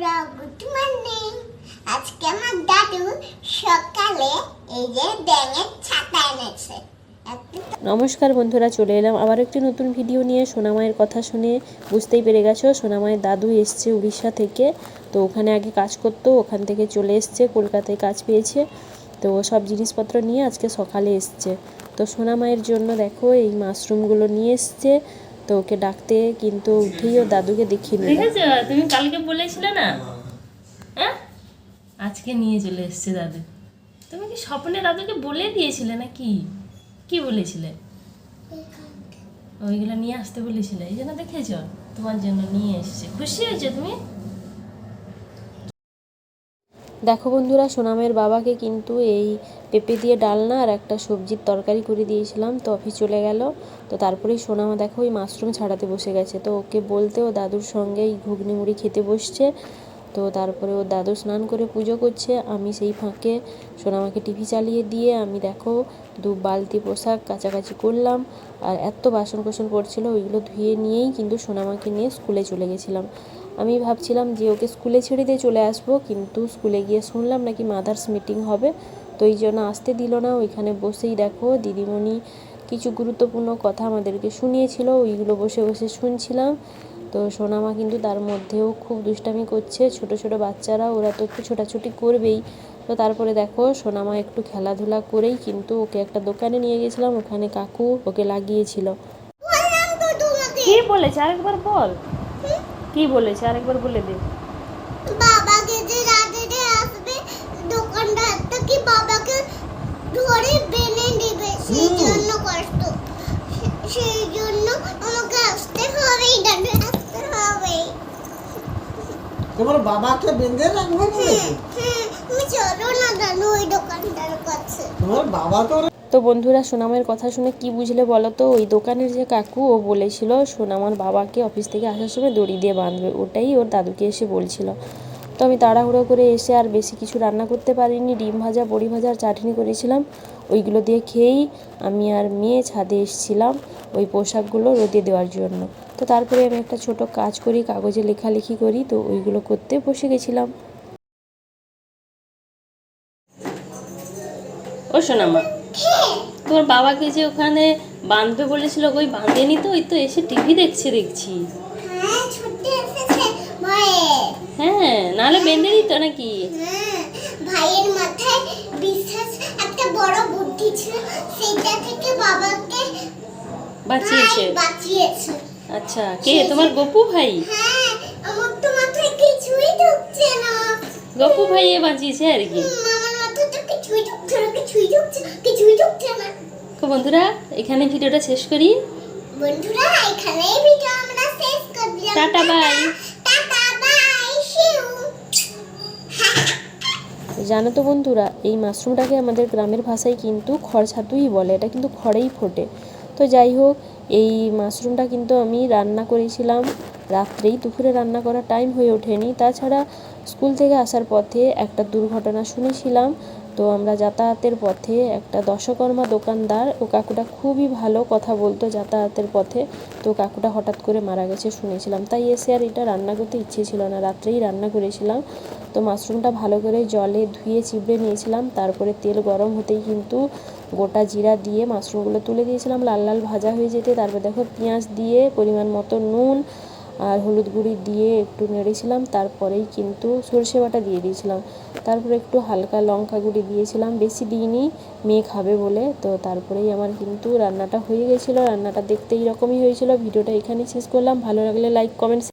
Good morning আজকে আমার দাদু সকালে এই যে ব্যাঙের ছাতা এনেছে নমস্কার বন্ধুরা, চলে এলাম আবার একটি নতুন ভিডিও নিয়ে। সোনামায়ের কথা শুনে বুঝতেই পেরে গেছো সোনামায়ের দাদু এসছে উড়িষ্যা থেকে। তো ওখানে আগে কাজ করতো, ওখান থেকে চলে এসছে, কলকাতায় কাজ পেয়েছে। তো সব জিনিসপত্র নিয়ে আজকে সকালে এসছে। তো সোনামায়ের জন্য দেখো এই মাশরুমগুলো নিয়ে এসছে। তো ওকে ডাকতে কিন্তু উঠেই ও দাদুকে দেখিয়ে নিল। দেখেছ তুমি কালকে বলেছিলে না? হ্যাঁ? আজকে নিয়ে চলে এসছে দাদু। তুমি কি স্বপ্নে দাদুকে বলে দিয়েছিলে না কি কি বলেছিলে? ওইগুলো নিয়ে আসতে বলেছিলে, এই জন্য দেখেছ? তোমার জন্য নিয়ে এসছে। খুশি হয়েছো তুমি? দেখো বন্ধুরা, সোনামের বাবাকে কিন্তু এই পেঁপে দিয়ে ডালনা আর একটা সবজির তরকারি করে দিয়েছিলাম, তো অফিস চলে গেল। তো তারপরেই সোনামা দেখো ওই মাশরুম ছাড়াতে বসে গেছে। তো ওকে বলতে ও দাদুর সঙ্গে এই ঘুগনি মুড়ি খেতে বসছে। তো তারপরে ও দাদু স্নান করে পুজো করছে। আমি সেই ফাঁকে সোনামাকে টিভি চালিয়ে দিয়ে আমি দেখো দু বালতি পোশাক কাছাকাছি করলাম আর এত বাসন কোসন পড়ছিল, ওইগুলো ধুয়ে নিয়েই কিন্তু সোনামাকে নিয়ে স্কুলে চলে গেছিলাম। আমি ভাবছিলাম যে ওকে স্কুলে ছেড়ে দিয়ে চলে আসব কিন্তু স্কুলে গিয়ে শুনলাম নাকি মাদার্স মিটিং হবে। তো এই জন্য আসতে দিল না ওইখানে বসেই দেখো দিদিমণি কিছু গুরুত্বপূর্ণ কথা আমাদেরকে শুনিয়েছিল ওইগুলো বসে বসে শুনছিলাম। তো সোনামা কিন্তু তার মধ্যেও খুব দুষ্টামি করছে ছোট ছোট বাচ্চারা ওরা তো একটু ছোটাছুটি করবেই। তো তারপরে দেখো সোনামা একটু খেলাধুলা করেই কিন্তু ওকে একটা দোকানে নিয়ে গেছিলাম ওখানে কাকু ওকে লাগিয়েছিল। কি বলেছে? আরেকবার বল। কি বলেছে? আরেকবার বলে দে। বাবাকে যে রাতে আসবে দোকানদার কি বাবাকে ধরে বেনে নেবে? সেই জন্য কষ্ট। সেই জন্য আমাকে আসতে হবে দাদু আসতে হবে। তোমার বাবাকে বেঁধে রাখবে হ্যাঁ তুমি চলো না দাদু ওই দোকানদার কাছে? তোমার বাবা তো তো বন্ধুরা, সোনামের কথা শুনে কি বুঝলে বলো তো? ওই দোকানের যে কাকু, ও বলেছিল, সোনামার বাবাকে অফিস থেকে আসার সময় দড়ি দিয়ে বাঁধবে। ওটাই ওর দাদুকে এসে বলছিল। তো আমি তাড়াহুড়ো করে এসে আর বেশি কিছু রান্না করতে পারিনি। ডিম ভাজা, বড়ি ভাজা আর চাটনি করেছিলাম। ওইগুলো দিয়ে খেয়েই আমি আর মেয়ে ছাদে এসেছিলাম ওই পোশাকগুলো রোদে দেওয়ার জন্য। তো তারপরে আমি একটা ছোট কাজ করি, কাগজে লেখালেখি করি, তো ওইগুলো করতে বসে গেছিলাম। ও সোনামা তোমার বাবাকে যে ওখানে বাঁধবে বলেছিল ওই বাঁধেনি তো? ওই তো এসে টিভি দেখছে দেখছি। হ্যাঁ হ্যাঁ নাহলে বেঁধে দিত নাকি? হ্যাঁ, ভাইয়ের মাথায় বিশ্বাস একটা বড় বুদ্ধি ছিল সেটা থেকে বাবাকে বাঁচিয়েছে? বাঁচিয়েছে। আচ্ছা কে? তোমার গপু ভাই? হ্যাঁ আমার তো মাথায় কিছুই ঢুকছে না। গপু ভাই বাঁচিয়েছে আর কি। কিছুই ঢুকছে কিছুই ঢুকছে না। তো বন্ধুরা এখানে ভিডিওটা শেষ করি। বন্ধুরা এখানেই ভিডিও আমরা শেষ করলাম। টাটা বাই টাটা বাই শিউ জানো তো বন্ধুরা এই মাশরুমটাকে আমাদের গ্রামের ভাষায় কিন্তু খড়ছাতুই বলে এটা কিন্তু খড়েই ফোটে। তো যাই হোক এই মাশরুমটা কিন্তু আমি রান্না করেছিলাম। রাত্রেই দুপুরে রান্না করার টাইম হয়ে ওঠেনি। তাছাড়া স্কুল থেকে আসার পথে একটা দুর্ঘটনা শুনেছিলাম। তো আমরা যাতায়াতের পথে একটা দশকর্মা দোকানদার ও কাকুটা খুবই ভালো কথা বলতো যাতায়াতের পথে। তো কাকুটা হঠাৎ করে মারা গেছে শুনেছিলাম। তাই এসে আর এটা রান্না করতে ইচ্ছে ছিল না। রাত্রেই রান্না করেছিলাম। তো মাশরুমটা ভালো করে জলে ধুয়ে চিবড়ে নিয়েছিলাম। তারপরে তেল গরম হতেই কিন্তু গোটা জিরা দিয়ে মাশরুমগুলো তুলে দিয়েছিলাম। লাল লাল ভাজা হয়ে যেতে তারপর দেখো পেঁয়াজ দিয়ে পরিমাণ মতো নুন আর হলুদ গুঁড়ি দিয়ে একটু নেড়েছিলাম। তারপরেই কিন্তু সরষে বাটা দিয়ে দিয়েছিলাম। তারপরে একটু হালকা লঙ্কা গুঁড়ি দিয়েছিলাম, বেশি দিইনি, মেয়ে খাবে বলে। তো তারপরেই আমার কিন্তু রান্নাটা হয়ে গেছিল, রান্নাটা দেখতে এইরকমই হয়েছিল। ভিডিওটা এখানেই শেষ করলাম। ভালো লাগলে লাইক কমেন্ট